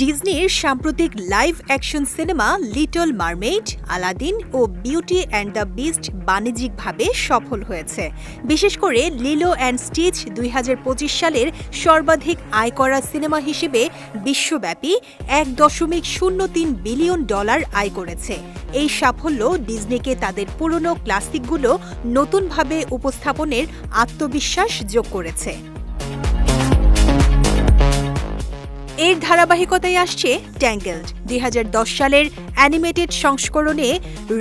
ডিজনির সাম্প্রতিক live action cinema little mermaid, Aladdin O beauty and the beast বাণিজ্যিকভাবে সফল হয়েছে। বিশেষ করে লিলো অ্যান্ড স্টিচ দুই হাজার পঁচিশ সালের সর্বাধিক আয় করা সিনেমা হিসেবে বিশ্বব্যাপী এক দশমিক শূন্য তিন বিলিয়ন ডলার আয় করেছে। এই সাফল্য ডিজনিকে তাদের পুরনো ক্লাসিকগুলো নতুনভাবে উপস্থাপনের আত্মবিশ্বাস যোগ করেছে। এর ধারাবাহিকতায় আসছে ট্যাঙ্গেলড। দুই হাজার দশ সালের অ্যানিমেটেড সংস্করণে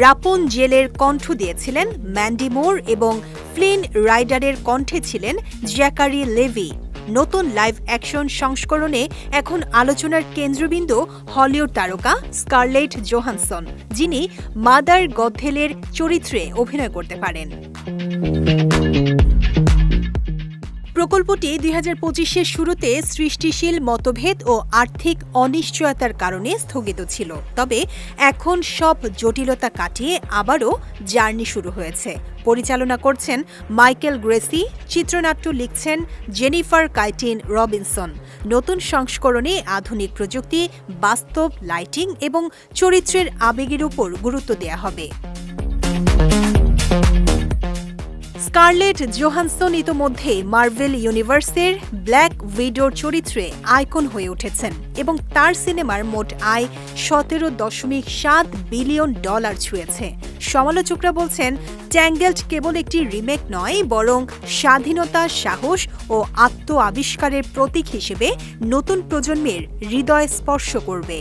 রাপন জেলের কণ্ঠ দিয়েছিলেন ম্যান্ডি মোর এবং ফ্লিন রাইডারের কণ্ঠে ছিলেন জ্যাকারি লেভি। নতুন লাইভ অ্যাকশন সংস্করণে এখন আলোচনার কেন্দ্রবিন্দু হলিউড তারকা স্কারলেট জোহানসন, যিনি মাদার গদ্ধেলের চরিত্রে অভিনয় করতে পারেন। প্রকল্পটি দুই হাজার পঁচিশের শুরুতে সৃষ্টিশীল মতভেদ ও আর্থিক অনিশ্চয়তার কারণে স্থগিত ছিল। তবে এখন সব জটিলতা কাটিয়ে আবারও জার্নি শুরু হয়েছে। পরিচালনা করছেন মাইকেল গ্রেসি, চিত্রনাট্য লিখছেন জেনিফার কাইটিন রবিনসন। নতুন সংস্করণে আধুনিক প্রযুক্তি, বাস্তব লাইটিং এবং চরিত্রের আবেগের উপর গুরুত্ব দেওয়া হবে। স্কারলেট জোহানসন ইতোমধ্যে মার্ভেল ইউনিভার্সের ব্ল্যাক উইডোর চরিত্রে আইকন হয়ে উঠেছেন এবং তার সিনেমার মোট আয় সতেরো দশমিক সাত বিলিয়ন ডলার ছুঁয়েছে। সমালোচকরা বলছেন ট্যাঙ্গেলড কেবল একটি রিমেক নয়, বরং স্বাধীনতা, সাহস ও আত্ম আবিষ্কারের প্রতীক হিসেবে নতুন প্রজন্মের হৃদয় স্পর্শ করবে।